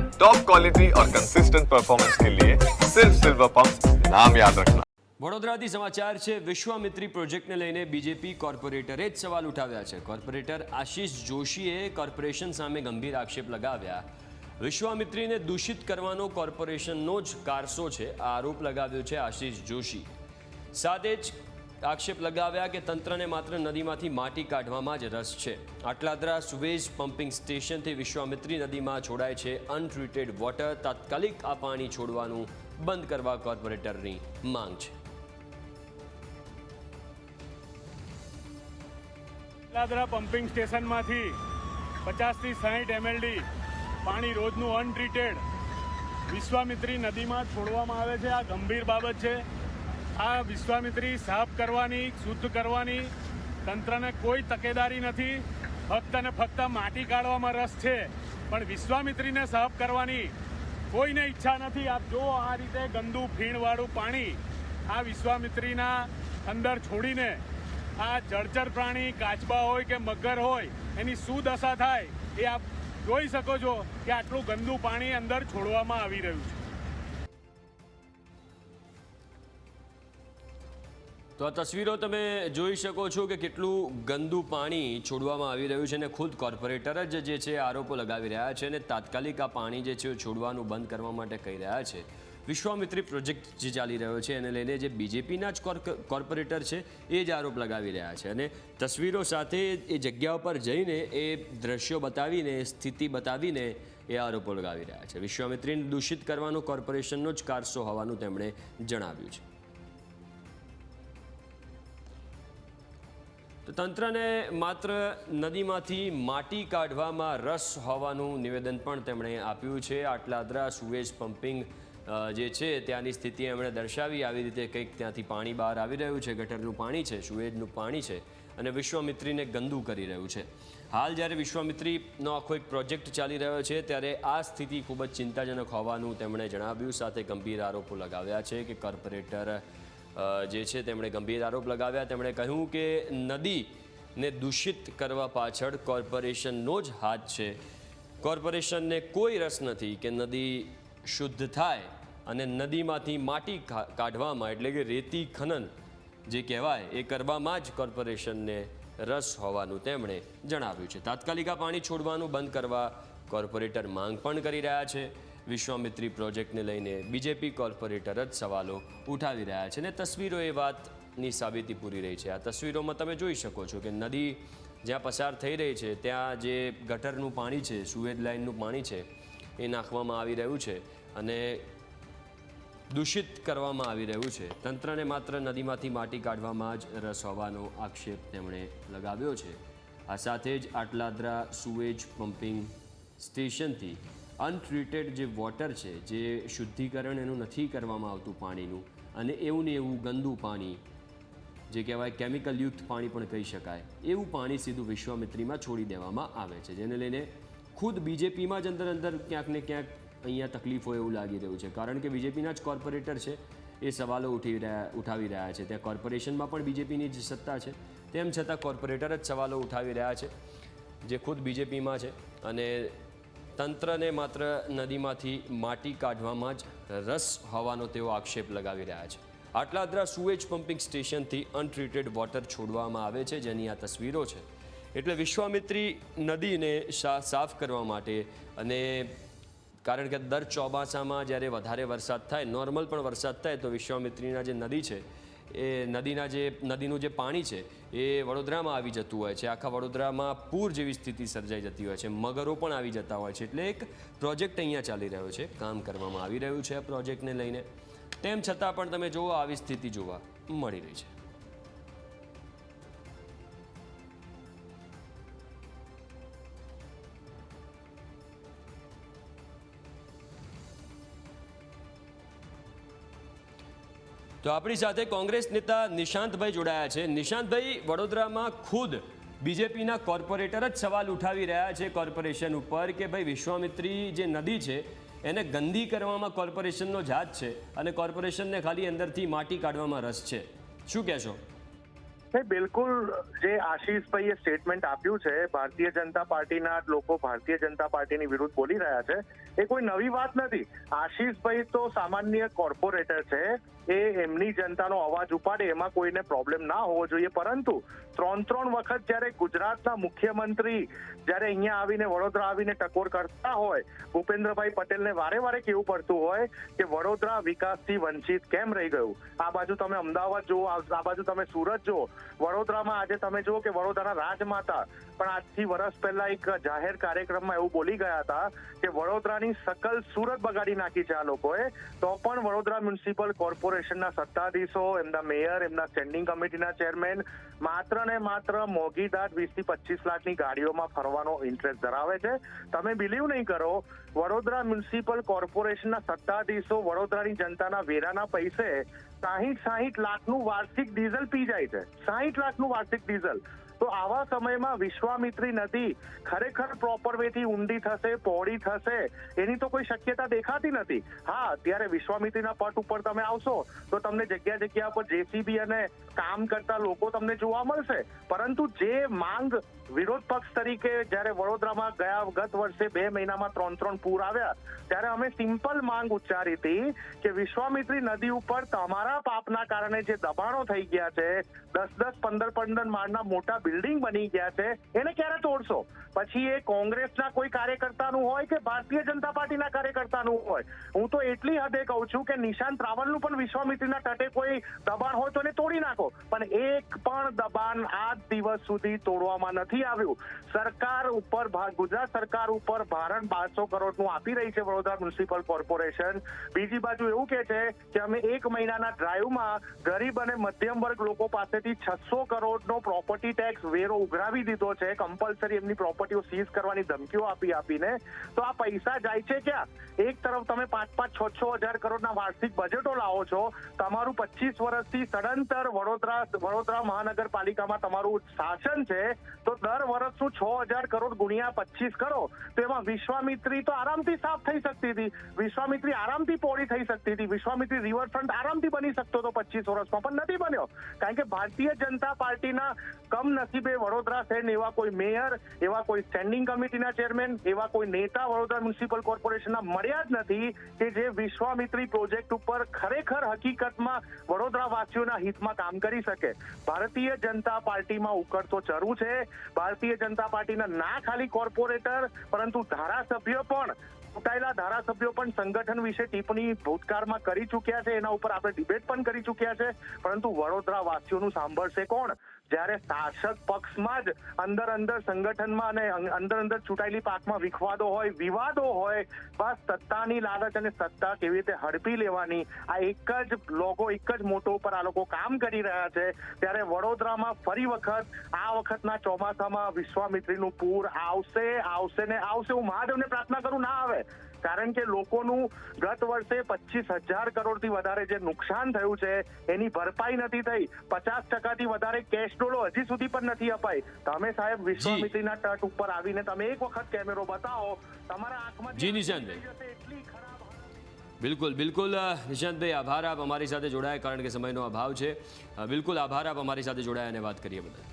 Top quality और consistent performance के लिए सिर्फ सिल्वर पंप नाम याद रखना વડોદરાથી સમાચાર છે વિશ્વામિત્રી પ્રોજેક્ટને લઈને બીજેપી કોર્પોરેટરે જ સવાલ ઉઠાવ્યા છે કોર્પોરેટર આશીષ જોશીએ કોર્પોરેશન સામે ગંભીર આક્ષેપ લગાવ્યા વિશ્વામિત્રીને દૂષિત કરવાનો કોર્પોરેશનનો જ કારસો છે આ આરોપ લગાવ્યો છે આશીષ જોશી સાથે જ આક્ષેપ લગાવ્યા કે તંત્રને માત્ર નદીમાંથી માટી કાઢવામાં જ રસ છે. આટલાદરા સુવેજ પમ્પિંગ સ્ટેશનથી વિશ્વામિત્રી નદીમાં છોડાય છે અનટ્રીટેડ વોટર, તાત્કાલિક આ પાણી છોડવાનું બંધ કરવા કોર્પોરેટરની માંગ છે. આટલાદરા પમ્પિંગ સ્ટેશનમાંથી પચાસથી સાહીઠ એમએલડી પાણી રોજનું અનટ્રીટેડ વિશ્વામિત્રી નદીમાં છોડવામાં આવે છે. આ ગંભીર બાબત છે. આ વિશ્વામિત્રી સાફ કરવાની, શુદ્ધ કરવાની, તંત્રને કોઈ તકેદારી નથી. ફક્ત અને ફક્ત માટી કાઢવામાં રસ છે. પણ વિશ્વામિત્રીને સાફ કરવાની કોઈને ઈચ્છા નથી. આપ જો આ રીતે ગંદુ ફીણવાળું પાણી આ વિશ્વામિત્રીના અંદર છોડીને આ જળચર પ્રાણી કાચબા હોય કે મગર હોય, એની શું દશા થાય, એ આપ જોઈ શકો છો કે આટલું ગંદુ પાણી અંદર છોડવામાં આવી રહ્યું છે. તો આ તસવીરો તમે જોઈ શકો છો કે કેટલું ગંદુ પાણી છોડવામાં આવી રહ્યું છે અને ખુદ કોર્પોરેટર જ જે છે આરોપો લગાવી રહ્યા છે અને તાત્કાલિક આ પાણી જે છે છોડવાનું બંધ કરવા માટે કહી રહ્યા છે. વિશ્વામિત્રી પ્રોજેક્ટ જે ચાલી રહ્યો છે એને લઈને જે બીજેપીના જ કોર્પોરેટર છે એ જ આરોપ લગાવી રહ્યા છે અને તસવીરો સાથે એ જગ્યા ઉપર જઈને એ દ્રશ્યો બતાવીને, સ્થિતિ બતાવીને એ આરોપો લગાવી રહ્યા છે. વિશ્વામિત્રીને દૂષિત કરવાનો કોર્પોરેશનનો જ કારસો હોવાનું તેમણે જણાવ્યું છે. તંત્રને માત્ર નદીમાંથી માટી કાઢવામાં રસ હોવાનું નિવેદન પણ તેમણે આપ્યું છે. આટલાદરા સુએજ પમ્પિંગ જે છે ત્યાંની સ્થિતિ એમણે દર્શાવી. આવી રીતે કંઈક ત્યાંથી પાણી બહાર આવી રહ્યું છે. ગટરનું પાણી છે, સુએજનું પાણી છે અને વિશ્વામિત્રીને ગંદુ કરી રહ્યું છે. હાલ જ્યારે વિશ્વામિત્રીનો આખો એક પ્રોજેક્ટ ચાલી રહ્યો છે, ત્યારે આ સ્થિતિ ખૂબ જ ચિંતાજનક હોવાનું તેમણે જણાવ્યું. સાથે ગંભીર આરોપો લગાવ્યા છે કે કોર્પોરેટર જે છે તેમણે ગંભીર આરોપ લગાવ્યા. તેમણે કહ્યું કે નદીને દૂષિત કરવા પાછળ કોર્પોરેશનનો જ હાથ છે. કોર્પોરેશનને કોઈ રસ નથી કે નદી શુદ્ધ થાય અને નદીમાંથી માટી કાઢવામાં, એટલે કે રેતી ખનન જે કહેવાય, એ કરવામાં જ કોર્પોરેશનને રસ હોવાનું તેમણે જણાવ્યું છે. તાત્કાલિક પાણી છોડવાનું બંધ કરવા કોર્પોરેટર માંગ પણ કરી રહ્યા છે. વિશ્વામિત્રી પ્રોજેક્ટને લઈને બીજેપી કોર્પોરેટર જ સવાલો ઉઠાવી રહ્યા છે અને તસવીરો એ વાતની સાબિતી પૂરી રહી છે. આ તસવીરોમાં તમે જોઈ શકો છો કે નદી જ્યાં પસાર થઈ રહી છે, ત્યાં જે ગટરનું પાણી છે સુએજ લાઇનનું પાણી છે, એ નાખવામાં આવી રહ્યું છે અને દૂષિત કરવામાં આવી રહ્યું છે. તંત્રને માત્ર નદીમાંથી માટી કાઢવામાં જ રસ હોવાનો આક્ષેપ તેમણે લગાવ્યો છે. આ સાથે જ આટલાદરા સુએજ પમ્પિંગ સ્ટેશનથી અનટ્રીટેડ જે વોટર છે, જે શુદ્ધિકરણ એનું નથી કરવામાં આવતું પાણીનું, અને એવું ને એવું ગંદુ પાણી, જે કહેવાય કેમિકલયુક્ત પાણી પણ કહી શકાય, એવું પાણી સીધું વિશ્વામિત્રીમાં છોડી દેવામાં આવે છે, જેને લઈને ખુદ બીજેપીમાં જ અંદર અંદર ક્યાંક ને ક્યાંક અહીંયા તકલીફ એવું લાગી રહ્યું છે. કારણ કે બીજેપીના જ કોર્પોરેટર છે, એ સવાલો ઉઠી રહ્યા, ઉઠાવી રહ્યા છે. ત્યાં કોર્પોરેશનમાં પણ બીજેપીની જ સત્તા છે. તેમ છતાં કોર્પોરેટર જ સવાલો ઉઠાવી રહ્યા છે, જે ખુદ બીજેપીમાં છે, અને તંત્રને માત્ર નદીમાંથી માટી કાઢવામાં જ રસ હોવાનો તેઓ આક્ષેપ લગાવી રહ્યા છે. આટલાદરા સુએજ પમ્પિંગ સ્ટેશનથી અનટ્રીટેડ વોટર છોડવામાં આવે છે, જેની આ તસવીરો છે. એટલે વિશ્વામિત્રી નદીને સાફ કરવા માટે અને કારણ કે દર ચોમાસામાં જ્યારે વધારે વરસાદ થાય, નોર્મલ પણ વરસાદ થાય, તો વિશ્વામિત્રીના જે નદી છે એ નદીના જે નદીનું જે પાણી છે, એ વડોદરામાં આવી જતું હોય છે. આખા વડોદરામાં પૂર જેવી સ્થિતિ સર્જાઈ જતી હોય છે. મગરો પણ આવી જતા હોય છે. એટલે એક પ્રોજેક્ટ અહીંયા ચાલી રહ્યો છે. કામ કરવામાં આવી રહ્યું છે આ પ્રોજેક્ટને લઈને. તેમ છતાં પણ તમે જુઓ, આવી સ્થિતિ જોવા મળી રહી છે. તો આપણી સાથે કોંગ્રેસ નેતા નિશાંતભાઈ જોડાયા છે. નિશાંતભાઈ, વડોદરામાં ખુદ બીજેપીના કોર્પોરેટર જ સવાલ ઉઠાવી રહ્યા છે કોર્પોરેશન ઉપર કે ભાઈ વિશ્વામિત્રી જે નદી છે, એને ગંદી કરવામાં કોર્પોરેશનનો જાત છે અને કોર્પોરેશનને ખાલી અંદરથી માટી કાઢવામાં રસ છે. શું કહેશો? બિલકુલ જે આશીષભાઈએ સ્ટેટમેન્ટ આપ્યું છે, ભારતીય જનતા પાર્ટીના લોકો ભારતીય જનતા પાર્ટીની વિરુદ્ધ બોલી રહ્યા છે, એ કોઈ નવી વાત નથી. આશીષભાઈ તો સામાન્ય કોર્પોરેટર છે એ એમની જનતાનો અવાજ ઉપાડે, એમાં કોઈને પ્રોબ્લેમ ના હોવો જોઈએ. પરંતુ ત્રણ ત્રણ વખત જ્યારે ગુજરાતના મુખ્યમંત્રી જ્યારે અહીંયા આવીને વડોદરા આવીને ટકોર કરતા હોય, ભૂપેન્દ્રભાઈ પટેલને વારે વારે કેવું પડતું હોય કે વડોદરા વિકાસથી વંચિત કેમ રહી ગયું? આ બાજુ તમે અમદાવાદ જુઓ, આ બાજુ તમે સુરત જુઓ. વડોદરામાં આજે તમે જુઓ કે વડોદરાના રાજમાતા પણ આજથી વર્ષ પહેલા એક જાહેર કાર્યક્રમમાં એવું બોલી ગયા હતા કે વડોદરાની સકલ સુરત બગાડી નાખી છે આ લોકોએ. તો પણ વડોદરા મ્યુનિસિપલ કોર્પોરેશનના સત્તાધીશો, એમના મેયર, એમના સ્ટેન્ડિંગ કમિટીના ચેરમેન, માત્ર ને માત્ર મોંઘીદાટ વીસથી પચીસ લાખની ગાડીઓમાં ફરવાનો ઇન્ટરેસ્ટ ધરાવે છે. તમે બિલીવ નહીં કરો, વડોદરા મ્યુનિસિપલ કોર્પોરેશનના સત્તાધીશો વડોદરાની જનતાના વેરાના પૈસે સાહીઠ સાહીઠ લાખનું વાર્ષિક ડીઝલ પી જાય છે. સાહીઠ લાખનું વાર્ષિક ડીઝલ. તો આવા સમયમાં વિશ્વામિત્રી નદી ખરેખર પ્રોપર વેથી ઊંડી થશે, પહોળી થશે, એની તો કોઈ શક્યતા દેખાતી નથી. હા, અત્યારે વિશ્વામિત્રીના પટ ઉપર તમે આવશો, તો તમને જગ્યા જગ્યા પર જેસીબી અને કામ કરતા લોકો તમને જોવા મળશે. પરંતુ જે માંગ વિરોધ પક્ષ તરીકે જ્યારે વડોદરામાં ગયા ગત વર્ષે બે મહિનામાં ત્રણ ત્રણ પૂર આવ્યા, ત્યારે અમે સિમ્પલ માંગ ઉચ્ચારી હતી કે વિશ્વામિત્રી નદી ઉપર તમારા પાપના કારણે જે દબાણો થઈ ગયા છે, દસ દસ પંદર પંદર માળના મોટા બિલ્ડિંગ બની ગયા છે, એને ક્યારે તોડશો? પછી એ કોંગ્રેસના કોઈ કાર્યકર્તાનું હોય કે ભારતીય જનતા પાર્ટીના કાર્યકર્તાનું હોય? હું તો એટલી હદે કહું છું કે નિશાંત રાવલનું પણ વિશ્વામિત્રીના તટે કોઈ દબાણ હોય તો એને તોડી નાખો. પણ એક પણ દબાણ આ દિવસ સુધી તોડવામાં નથી આવ્યું. સરકાર ઉપર ગુજરાત સરકાર ઉપર ભારણ બારસો કરોડનું આપી રહી છે વડોદરા મ્યુનિસિપલ કોર્પોરેશન. બીજી બાજુ એવું કે છે કે અમે એક મહિનાના ડ્રાઈવમાં ગરીબ અને મધ્યમ વર્ગ લોકો પાસેથી છસો કરોડનો પ્રોપર્ટી ટેક્સ વેરો ઉઘરાવી દીધો છે કમ્પલસરી એમની પ્રોપર્ટીઓ સીઝ કરવાની ધમકીઓ આપી આપીને, તો આ પૈસા જાય છે ક્યાં? એક તરફ તમે પાંચ પાંચ છ છ હજાર કરોડના વાર્ષિક બજેટો લાવો છો, તમારું પચીસ વર્ષથી સદંતર વડોદરા વડોદરા મહાનગરપાલિકામાં તમારું શાસન છે, તો દર વર્ષનું છ હજાર કરોડ ગુણ્યા પચીસ કરો, તો એમાં વિશ્વામિત્રી તો આરામથી સાફ થઈ શકતી હતી. વિશ્વામિત્રી આરામથી પોળી થઈ શકતી હતી. વિશ્વામિત્રી રિવરફ્રન્ટ આરામથી બની શકતો હતો પચીસ વર્ષમાં, પણ નથી બન્યો. કારણ કે ભારતીય જનતા પાર્ટીના કમનસીબે વડોદરા શહેર એવા કોઈ મેયર, એવા કોઈ સ્ટેન્ડિંગ કમિટીના ચેરમેન એવા કોઈ નેતા વડોદરા મ્યુનિસિપલ કોર્પોરેશનના મળ્યા જ નથી કે જે વિશ્વામિત્રી પ્રોજેક્ટ ઉપર ખરેખર હકીકતમાં વડોદરા વાસીઓના હિતમાં કામ કરી શકે. ભારતીય જનતા પાર્ટીમાં ઉકળતો ચરુ છે. ભારતીય જનતા પાર્ટીના ના ખાલી કોર્પોરેટર, પરંતુ ધારાસભ્ય પણ, ચૂંટાયેલા ધારાસભ્યો પણ સંગઠન વિશે ટિપ્પણી ભૂતકાળમાં કરી ચૂક્યા છે. એના ઉપર આપણે ડિબેટ પણ કરી ચૂક્યા છે. પરંતુ વડોદરા વાસીઓનું સાંભળશે કોણ? જ્યારે શાસક પક્ષમાં જ અંદર અંદર સંગઠનમાં અને અંદર અંદર ચૂંટાયેલી પાકમાં વિખવાદો હોય, વિવાદો હોય, બસ સત્તાની લાલચ અને સત્તા કેવી રીતે હડપી લેવાની, આ એક જ લોગો એક જ મોટો ઉપર આ લોકો કામ કરી રહ્યા છે, ત્યારે વડોદરામાં ફરી વખત, આ વખતના ચોમાસામાં વિશ્વામિત્રીનું પૂર આવશે આવશે ને આવશે, હું મહાદેવને પ્રાર્થના કરું, ના આવે. કારણ કે લોકોનું ગત વર્ષે પચીસ હજાર કરોડથી વધારે જે નુકસાન થયું છે એની ભરપાઈ નથી થઈ. પચાસ ટકાથી વધારે કેશ ડોલો હજી સુધી પણ નથી અપાઈ. તમે સાહેબ વિશ્વામિત્રીના તટ ઉપર આવીને તમે એક વખત કેમેરો બતાવો. તમારા આંખમાં જી, નિશાંતભાઈ. એટલી ખરાબ બિલકુલ બિલકુલ નિશાંતભાઈ આભાર આપ અમારી સાથે જોડાયા કારણ કે સમયનો અભાવ છે. બિલકુલ આભાર આપ અમારી સાથે જોડાયા અને વાત કરીએ બદલ.